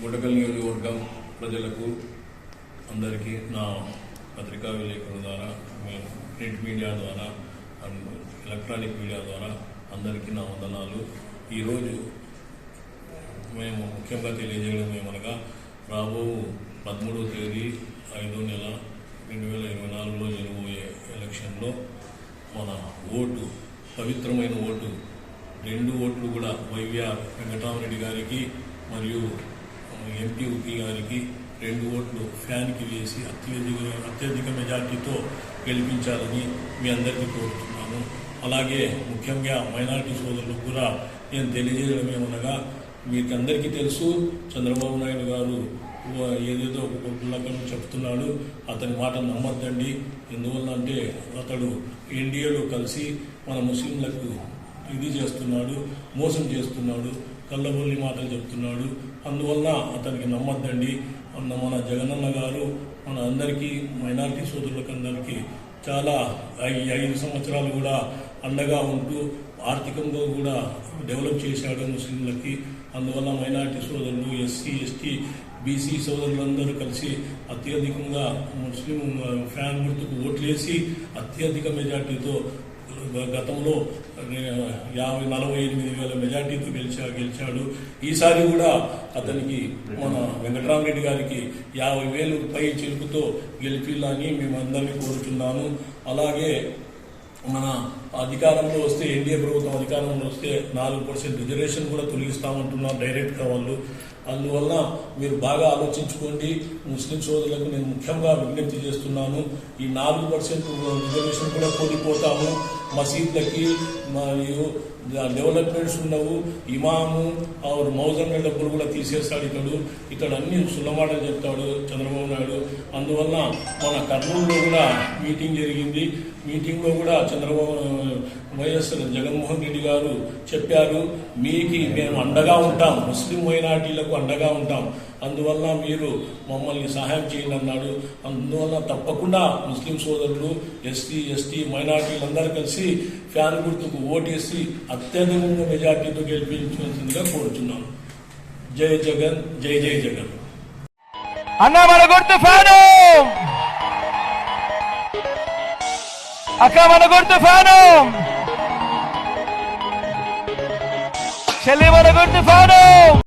గుంటకల్ నియోజకవర్గం ప్రజలకు అందరికీ నా పత్రికా విలేకరుల ద్వారా మేము ప్రింట్ మీడియా ద్వారా అండ్ ఎలక్ట్రానిక్ మీడియా ద్వారా అందరికీ నా వందనాలు. ఈరోజు మేము ముఖ్యంగా తెలియజేయడం ఏమనగా రాబో పదమూడవ తేదీ ఐదో నెల రెండు వేల ఇరవై నాలుగులో జరగబోయే ఎలక్షన్లో మన ఓటు పవిత్రమైన ఓటు రెండు ఓట్లు కూడా వైవిఆర్ వెంకటరామరెడ్డి గారికి మరియు ఎంపీ గారికి రెండు ఓట్లు ఫ్యాన్కి వేసి అత్యధిక అత్యధిక మెజార్టీతో గెలిపించాలని మీ అందరికీ కోరుతున్నాను. అలాగే ముఖ్యంగా మైనారిటీ సోదరులకు కూడా నేను తెలియజేయడం ఏమనగా మీకు అందరికీ తెలుసు చంద్రబాబు నాయుడు గారు ఏదేదో ఒక చెప్తున్నాడు. అతని మాట నమ్మద్దండి. ఎందువల్ల అంటే అతడు ఎన్డీఏలో కలిసి మన ముస్లింలకు ఇది చేస్తున్నాడు మోసం చేస్తున్నాడు కళ్ళబొల్లి మాటలు చెప్తున్నాడు. అందువల్ల అతనికి నమ్మద్దండి. అన్న మన జగనన్న గారు మన అందరికీ మైనారిటీ సోదరులకు అందరికీ చాలా ఐ- ఐదు సంవత్సరాలు కూడా అండగా ఉంటూ ఆర్థికంగా కూడా డెవలప్ చేశాడు ముస్లింలకి. అందువల్ల మైనారిటీ సోదరులు ఎస్సీ ఎస్టీ బీసీ సోదరులందరూ కలిసి అత్యధికంగా ముస్లిం ఫ్యాన్ గుర్తుకు ఓట్లేసి అత్యధిక మెజార్టీతో గతంలో యాభై నలభై ఎనిమిది వేల మెజార్టీతో గెలిచా గెలిచాడు. ఈసారి కూడా అతనికి మన వెంకటరామరెడ్డి గారికి యాభై వేలు పై చిలుకుతో గెలిపిల్లని మేము అందరినీ కోరుతున్నాను అలాగే మన అధికారంలో వస్తే ఎన్డీఏ ప్రభుత్వం అధికారంలో వస్తే నాలుగు పర్సెంట్ రిజర్వేషన్ కూడా తొలగిస్తామంటున్నారు డైరెక్ట్గా వాళ్ళు. అందువల్ల మీరు బాగా ఆలోచించుకోండి. ముస్లిం సోదరులకు నేను ముఖ్యంగా విజ్ఞప్తి చేస్తున్నాను. ఈ నాలుగు పర్సెంట్ రిజర్వేషన్ కూడా కోల్పోతాము. మసీద్లకి మరియు డెవలప్మెంట్స్ ఉండవు. ఇమాము ఆరు మౌజన్ల డబ్బులు కూడా తీసేస్తాడు ఇతడు. ఇతడు అన్ని సులమాటలు చెప్తాడు చంద్రబాబు నాయుడు. అందువల్ల మన కర్నూలులో కూడా మీటింగ్ జరిగింది. మీటింగ్లో కూడా చంద్రబాబు వైఎస్ జగన్మోహన్ రెడ్డి గారు చెప్పారు మీకు మేము అండగా ఉంటాం. ముస్లిం మైనార్టీలకు అండగా ఉంటాం. అందువల్ల మీరు మమ్మల్ని సహాయం చేయండి అన్నాడు. అందువల్ల తప్పకుండా ముస్లిం సోదరులు ఎస్టీ ఎస్టీ మైనార్టీలందరూ కలిసి ఫ్యాన్ గుర్తుకు ఓటేసి అత్యధికంగా మెజార్టీతో గెలిపించాల్సిందిగా కోరుతున్నాను జై జగన్ జై జై జగన్. అన్న మన గుర్తు ఫ్యాను! అక్క మన గుర్తు ఫ్యాను! చెల్లి మన గుర్తు ఫ్యాను!